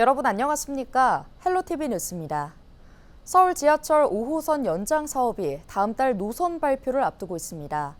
여러분 안녕하십니까? 헬로티비 뉴스입니다. 서울 지하철 5호선 연장 사업이 다음 달 노선 발표를 앞두고 있습니다.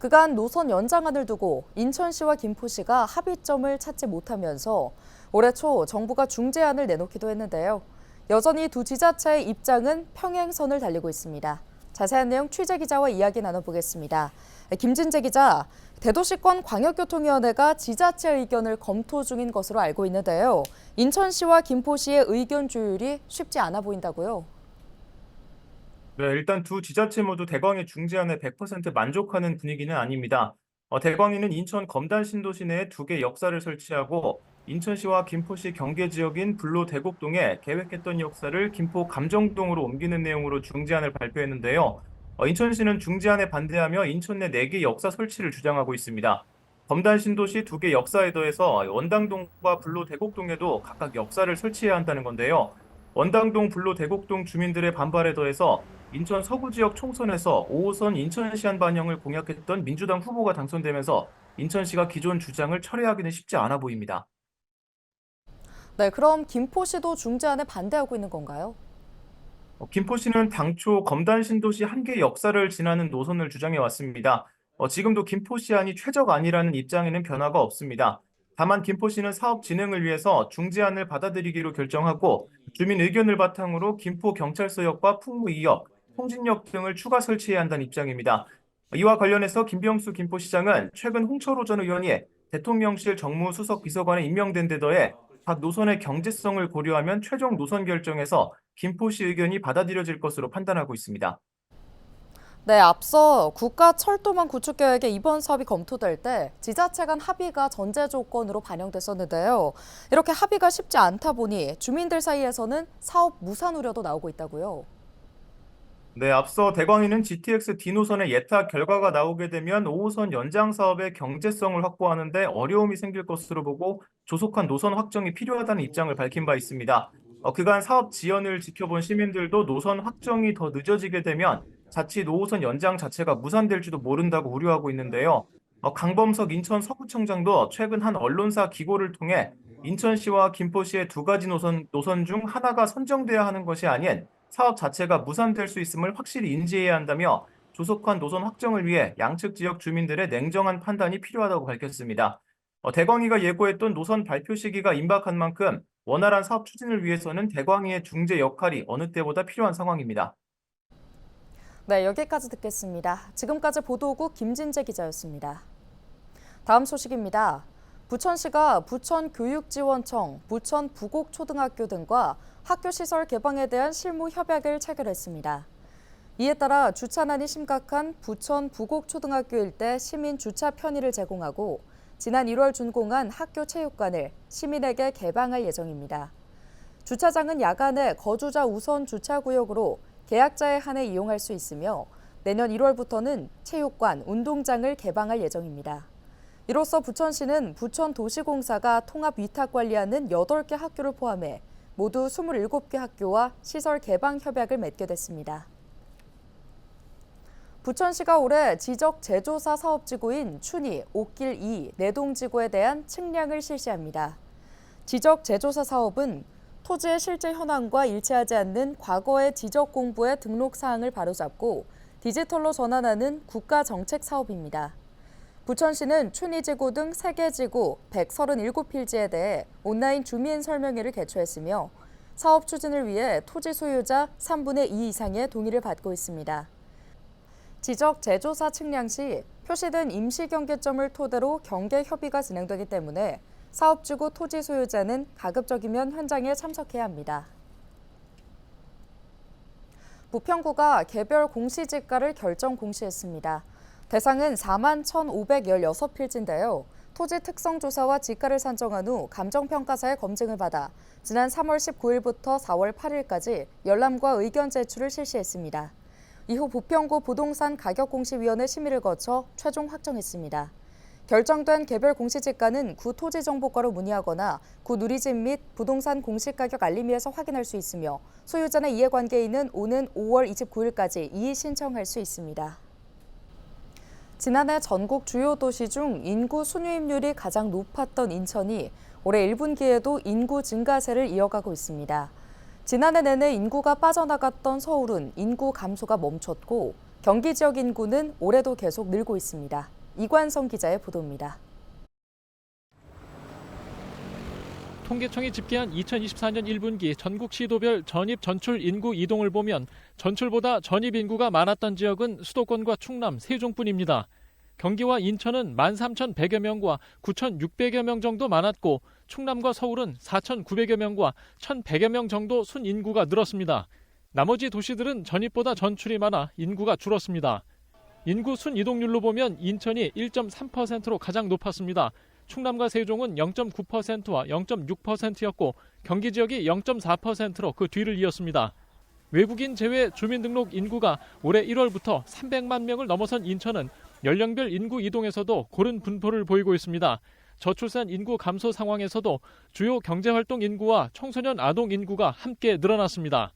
그간 노선 연장안을 두고 인천시와 김포시가 합의점을 찾지 못하면서 올해 초 정부가 중재안을 내놓기도 했는데요. 여전히 두 지자체의 입장은 평행선을 달리고 있습니다. 자세한 내용 취재 기자와 이야기 나눠보겠습니다. 김진재 기자, 대도시권 광역교통위원회가 지자체 의견을 검토 중인 것으로 알고 있는데요. 인천시와 김포시의 의견 조율이 쉽지 않아 보인다고요. 네, 일단 두 지자체 모두 대광의 중재안에 100% 만족하는 분위기는 아닙니다. 어, 대광이는 인천 검단 신도시 내에 두 개 역사를 설치하고 인천시와 김포시 경계 지역인 불로 대곡동에 계획했던 역사를 김포 감정동으로 옮기는 내용으로 중재안을 발표했는데요. 어, 인천시는 중재안에 반대하며 인천 내네개 역사 설치를 주장하고 있습니다. 검단 신도시 두개 역사에 더해서 원당동과 불로 대곡동에도 각각 역사를 설치해야 한다는 건데요. 원당동 불로 대곡동 주민들의 반발에 더해서 인천 서구 지역 총선에서 5호선 인천시안 반영을 공약했던 민주당 후보가 당선되면서 인천시가 기존 주장을 철회하기는 쉽지 않아 보입니다. 네, 그럼 김포시도 중재안에 반대하고 있는 건가요? 어, 김포시는 당초 검단 신도시 한개 역사를 지나는 노선을 주장해 왔습니다. 어, 지금도 김포시안이 최적안이라는 입장에는 변화가 없습니다. 다만 김포시는 사업 진행을 위해서 중재안을 받아들이기로 결정하고 주민 의견을 바탕으로 김포 경찰서역과 풍무 2역, 통진역 등을 추가 설치해야 한다는 입장입니다. 이와 관련해서 김병수 김포시장은 최근 홍철호 전 의원이 대통령실 정무수석 비서관에 임명된 데 더해 각 노선의 경제성을 고려하면 최종 노선 결정에서 김포시 의견이 받아들여질 것으로 판단하고 있습니다. 네, 앞서 국가 철도망 구축 계획의 이번 사업이 검토될 때 지자체 간 합의가 전제 조건으로 반영됐었는데요. 이렇게 합의가 쉽지 않다 보니 주민들 사이에서는 사업 무산 우려도 나오고 있다고요. 네, 앞서 대광이는 GTX D 노선의 예탁 결과가 나오게 되면 5호선 연장 사업의 경제성을 확보하는데 어려움이 생길 것으로 보고 조속한 노선 확정이 필요하다는 입장을 밝힌 바 있습니다. 어, 그간 사업 지연을 지켜본 시민들도 노선 확정이 더 늦어지게 되면 자칫 5호선 연장 자체가 무산될지도 모른다고 우려하고 있는데요. 어, 강범석 인천 서구청장도 최근 한 언론사 기고를 통해 인천시와 김포시의 두 가지 노선, 노선 중 하나가 선정돼야 하는 것이 아닌 사업 자체가 무산될 수 있음을 확실히 인지해야 한다며 조속한 노선 확정을 위해 양측 지역 주민들의 냉정한 판단이 필요하다고 밝혔습니다. 어, 대광이가 예고했던 노선 발표 시기가 임박한 만큼 원활한 사업 추진을 위해서는 대광이의 중재 역할이 어느 때보다 필요한 상황입니다. 네, 여기까지 듣겠습니다. 지금까지 보도국 김진재 기자였습니다. 다음 소식입니다. 부천시가 부천교육지원청, 부천부곡초등학교 등과 학교시설 개방에 대한 실무 협약을 체결했습니다. 이에 따라 주차난이 심각한 부천 부곡초등학교 일대 시민 주차 편의를 제공하고 지난 1월 준공한 학교 체육관을 시민에게 개방할 예정입니다. 주차장은 야간에 거주자 우선 주차구역으로 계약자에 한해 이용할 수 있으며 내년 1월부터는 체육관, 운동장을 개방할 예정입니다. 이로써 부천시는 부천도시공사가 통합 위탁 관리하는 8개 학교를 포함해 모두 27개 학교와 시설 개방 협약을 맺게 됐습니다. 부천시가 올해 지적 제조사 사업지구인 춘희, 옥길 2, 내동지구에 대한 측량을 실시합니다. 지적 제조사 사업은 토지의 실제 현황과 일치하지 않는 과거의 지적 공부의 등록 사항을 바로잡고 디지털로 전환하는 국가 정책 사업입니다. 부천시는 춘희지구 등 3개 지구 137필지에 대해 온라인 주민 설명회를 개최했으며 사업 추진을 위해 토지 소유자 3분의 2 이상의 동의를 받고 있습니다. 지적 제조사 측량 시 표시된 임시 경계점을 토대로 경계 협의가 진행되기 때문에 사업주고 토지 소유자는 가급적이면 현장에 참석해야 합니다. 부평구가 개별 공시지가를 결정 공시했습니다. 대상은 4만 1,516필지인데요. 토지 특성 조사와 지가를 산정한 후 감정평가사의 검증을 받아 지난 3월 19일부터 4월 8일까지 열람과 의견 제출을 실시했습니다. 이후 부평구 부동산 가격 공시위원회 심의를 거쳐 최종 확정했습니다. 결정된 개별 공시지가는 구 토지정보과로 문의하거나 구 누리집 및 부동산 공시가격 알림위에서 확인할 수 있으며 소유자나 이해관계인은 오는 5월 29일까지 이의 신청할 수 있습니다. 지난해 전국 주요 도시 중 인구 순유입률이 가장 높았던 인천이 올해 1분기에도 인구 증가세를 이어가고 있습니다. 지난해 내내 인구가 빠져나갔던 서울은 인구 감소가 멈췄고 경기 지역 인구는 올해도 계속 늘고 있습니다. 이관성 기자의 보도입니다. 통계청이 집계한 2024년 1분기 전국 시도별 전입 전출 인구 이동을 보면 전출보다 전입 인구가 많았던 지역은 수도권과 충남, 세종뿐입니다. 경기와 인천은 13,100여 명과 9,600여 명 정도 많았고 충남과 서울은 4,900여 명과 1,100여 명 정도 순 인구가 늘었습니다. 나머지 도시들은 전입보다 전출이 많아 인구가 줄었습니다. 인구 순 이동률로 보면 인천이 1.3%로 가장 높았습니다. 충남과 세종은 0.9%와 0.6%였고 경기 지역이 0.4%로 그 뒤를 이었습니다. 외국인 제외 주민등록 인구가 올해 1월부터 300만 명을 넘어선 인천은 연령별 인구 이동에서도 고른 분포를 보이고 있습니다. 저출산 인구 감소 상황에서도 주요 경제활동 인구와 청소년 아동 인구가 함께 늘어났습니다.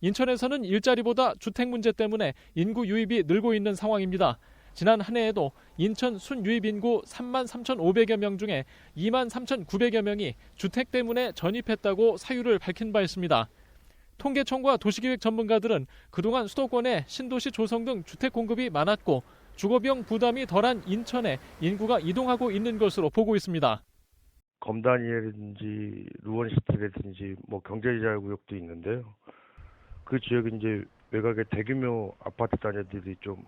인천에서는 일자리보다 주택 문제 때문에 인구 유입이 늘고 있는 상황입니다. 지난 한 해에도 인천 순 유입 인구 3만 3,500여 명 중에 2만 3,900여 명이 주택 때문에 전입했다고 사유를 밝힌 바 있습니다. 통계청과 도시계획 전문가들은 그동안 수도권에 신도시 조성 등 주택 공급이 많았고 주거비용 부담이 덜한 인천에 인구가 이동하고 있는 것으로 보고 있습니다. 검단이라든지 루원시티라든지 뭐 경제자구역도 있는데요. 그 지역에 이제 외곽의 대규모 아파트 단지들이 좀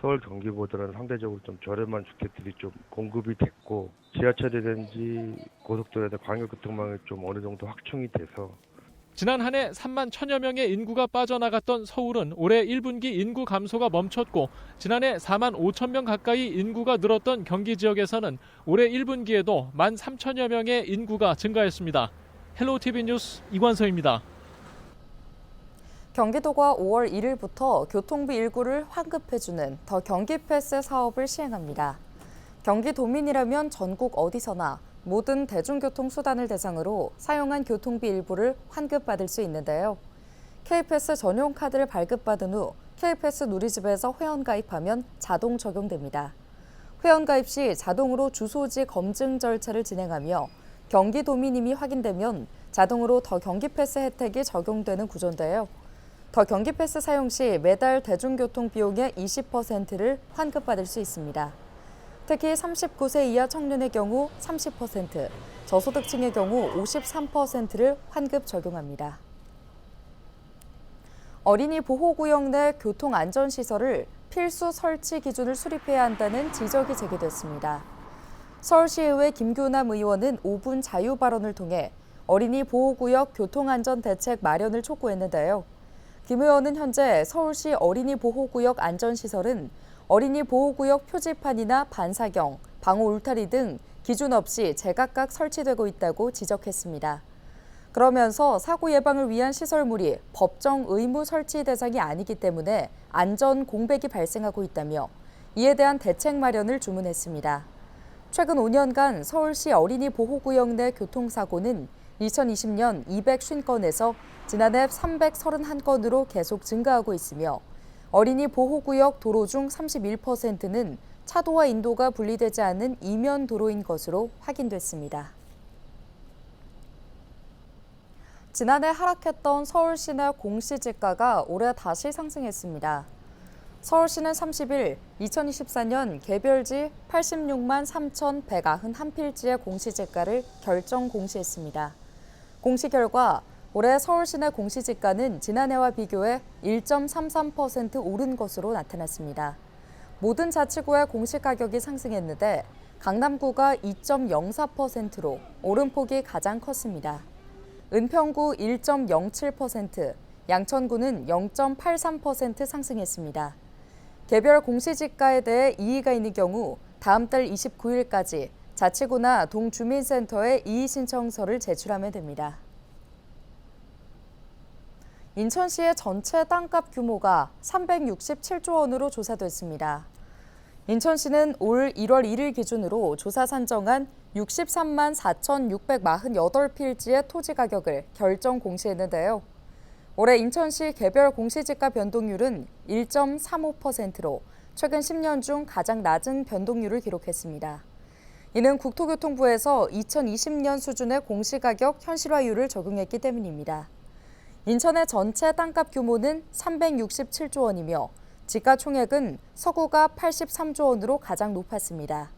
서울 경기보다는 상대적으로 좀 저렴한 주택들이 좀 공급이 됐고 지하철이라든지 고속도로나 광역교통망이 좀 어느 정도 확충이 돼서 지난 한 해 3만 천여 명의 인구가 빠져나갔던 서울은 올해 1분기 인구 감소가 멈췄고 지난해 4만 5천 명 가까이 인구가 늘었던 경기 지역에서는 올해 1분기에도 1만 3천여 명의 인구가 증가했습니다. 헬로 TV 뉴스 이관서입니다. 경기도가 5월 1일부터 교통비 일부를 환급해주는 더 경기 패스 사업을 시행합니다. 경기도민이라면 전국 어디서나 모든 대중교통 수단을 대상으로 사용한 교통비 일부를 환급받을 수 있는데요. K패스 전용 카드를 발급받은 후 K패스 누리집에서 회원 가입하면 자동 적용됩니다. 회원 가입 시 자동으로 주소지 검증 절차를 진행하며 경기도민임이 확인되면 자동으로 더 경기 패스 혜택이 적용되는 구조인데요. 더 경기 패스 사용 시 매달 대중교통 비용의 20%를 환급받을 수 있습니다. 특히 39세 이하 청년의 경우 30%, 저소득층의 경우 53%를 환급 적용합니다. 어린이 보호구역 내 교통안전시설을 필수 설치 기준을 수립해야 한다는 지적이 제기됐습니다. 서울시의회 김교남 의원은 5분 자유 발언을 통해 어린이 보호구역 교통안전 대책 마련을 촉구했는데요. 김 의원은 현재 서울시 어린이 보호구역 안전시설은 어린이 보호구역 표지판이나 반사경, 방호 울타리 등 기준 없이 제각각 설치되고 있다고 지적했습니다. 그러면서 사고 예방을 위한 시설물이 법정 의무 설치 대상이 아니기 때문에 안전 공백이 발생하고 있다며 이에 대한 대책 마련을 주문했습니다. 최근 5년간 서울시 어린이 보호구역 내 교통사고는 2020년 250건에서 지난해 331건으로 계속 증가하고 있으며 어린이 보호구역 도로 중 31%는 차도와 인도가 분리되지 않은 이면 도로인 것으로 확인됐습니다. 지난해 하락했던 서울 시내 공시지가가 올해 다시 상승했습니다. 서울시는 30일 2024년 개별지 86만 3,191필지의 공시지가를 결정 공시했습니다. 공시 결과 올해 서울 시내 공시지가는 지난해와 비교해 1.33% 오른 것으로 나타났습니다. 모든 자치구의 공시가격이 상승했는데 강남구가 2.04%로 오름폭이 가장 컸습니다. 은평구 1.07%, 양천구는 0.83% 상승했습니다. 개별 공시지가에 대해 이의가 있는 경우 다음 달 29일까지 자치구나 동주민센터에 이의 신청서를 제출하면 됩니다. 인천시의 전체 땅값 규모가 367조 원으로 조사됐습니다. 인천시는 올 1월 1일 기준으로 조사 산정한 63만 4,648필지의 토지 가격을 결정 공시했는데요. 올해 인천시 개별 공시지가 변동률은 1.35%로 최근 10년 중 가장 낮은 변동률을 기록했습니다. 이는 국토교통부에서 2020년 수준의 공시가격 현실화율을 적용했기 때문입니다. 인천의 전체 땅값 규모는 367조 원이며 지가 총액은 서구가 83조 원으로 가장 높았습니다.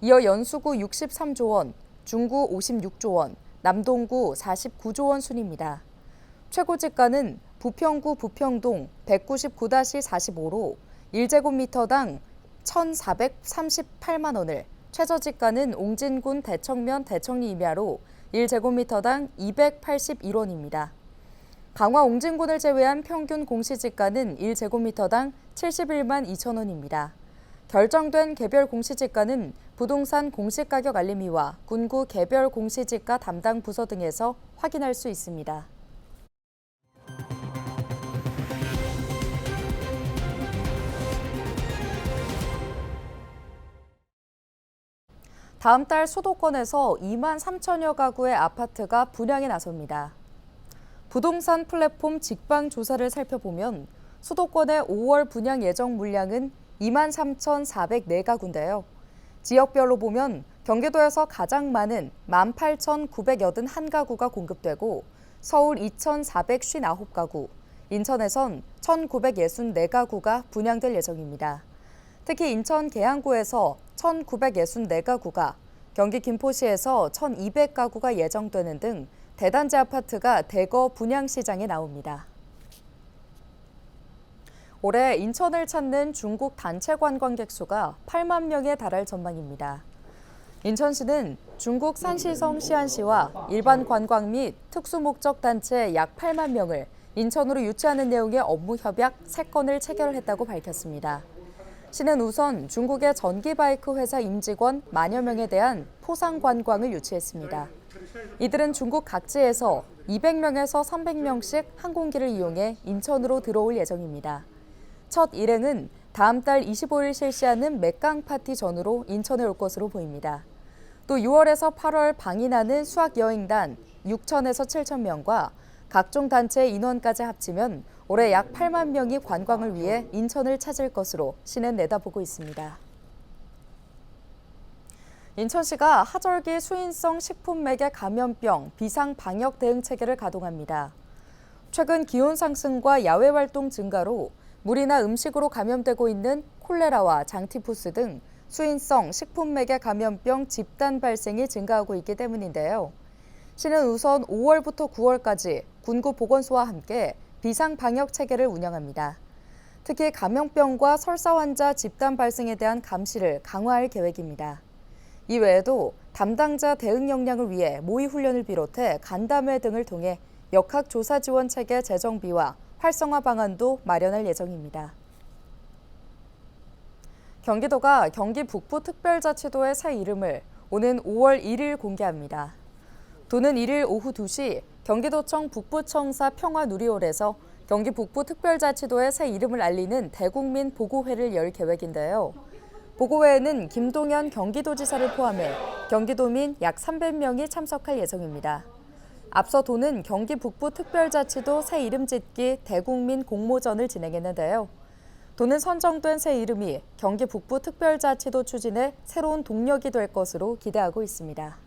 이어 연수구 63조 원, 중구 56조 원, 남동구 49조 원 순입니다. 최고 지가는 부평구 부평동 199-45로 1제곱미터당 1,438만 원을, 최저 지가는 옹진군 대청면 대청리 임야로 1제곱미터당 281원입니다. 강화 옹진군을 제외한 평균 공시지가는 1제곱미터당 71만 2천 원입니다. 결정된 개별 공시지가는 부동산 공시가격 알림이와 군구 개별 공시지가 담당 부서 등에서 확인할 수 있습니다. 다음 달 수도권에서 2만 3천여 가구의 아파트가 분양에 나섭니다. 부동산 플랫폼 직방 조사를 살펴보면 수도권의 5월 분양 예정 물량은 2만 3,404가구인데요. 지역별로 보면 경기도에서 가장 많은 18,981가구가 공급되고 서울 2,459가구, 인천에선 1,964가구가 분양될 예정입니다. 특히 인천 계양구에서 1,964가구가, 경기 김포시에서 1,200가구가 예정되는 등 대단지 아파트가 대거 분양 시장에 나옵니다. 올해 인천을 찾는 중국 단체 관광객 수가 8만 명에 달할 전망입니다. 인천시는 중국 산시성 시안시와 일반 관광 및 특수목적 단체 약 8만 명을 인천으로 유치하는 내용의 업무 협약 3건을 체결했다고 밝혔습니다. 시는 우선 중국의 전기바이크 회사 임직원 만여 명에 대한 포상 관광을 유치했습니다. 이들은 중국 각지에서 200명에서 300명씩 항공기를 이용해 인천으로 들어올 예정입니다. 첫 일행은 다음 달 25일 실시하는 맥강 파티 전후로 인천에 올 것으로 보입니다. 또 6월에서 8월 방인하는 수학 여행단 6천에서 7천 명과 각종 단체 인원까지 합치면 올해 약 8만 명이 관광을 위해 인천을 찾을 것으로 시는 내다보고 있습니다. 인천시가 하절기 수인성 식품 매개 감염병 비상 방역 대응 체계를 가동합니다. 최근 기온 상승과 야외 활동 증가로 물이나 음식으로 감염되고 있는 콜레라와 장티푸스 등 수인성 식품 매개 감염병 집단 발생이 증가하고 있기 때문인데요. 시는 우선 5월부터 9월까지 군구 보건소와 함께 비상 방역 체계를 운영합니다. 특히 감염병과 설사 환자 집단 발생에 대한 감시를 강화할 계획입니다. 이 외에도 담당자 대응 역량을 위해 모의 훈련을 비롯해 간담회 등을 통해 역학 조사 지원 체계 재정비와 활성화 방안도 마련할 예정입니다. 경기도가 경기 북부 특별자치도의 새 이름을 오는 5월 1일 공개합니다. 도는 1일 오후 2시 경기도청 북부청사 평화누리홀에서 경기 북부 특별자치도의 새 이름을 알리는 대국민 보고회를 열 계획인데요. 보고회에는 김동연 경기도지사를 포함해 경기도민 약 300명이 참석할 예정입니다. 앞서 도는 경기 북부 특별자치도 새 이름 짓기 대국민 공모전을 진행했는데요. 도는 선정된 새 이름이 경기 북부 특별자치도 추진의 새로운 동력이 될 것으로 기대하고 있습니다.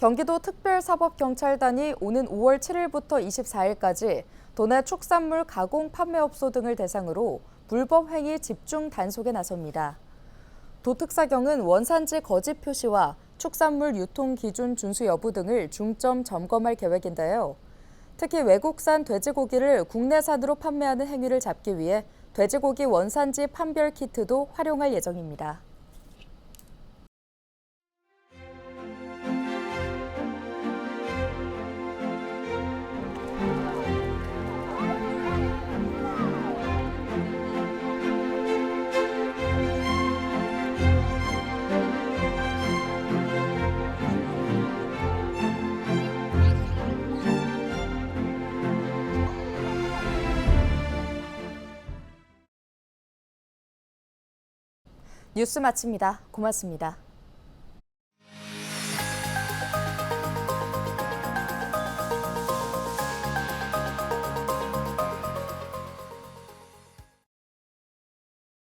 경기도 특별사법경찰단이 오는 5월 7일부터 24일까지 도내 축산물 가공 판매업소 등을 대상으로 불법 행위 집중 단속에 나섭니다. 도특사경은 원산지 거짓 표시와 축산물 유통 기준 준수 여부 등을 중점 점검할 계획인데요. 특히 외국산 돼지고기를 국내산으로 판매하는 행위를 잡기 위해 돼지고기 원산지 판별 키트도 활용할 예정입니다. 뉴스 마칩니다. 고맙습니다.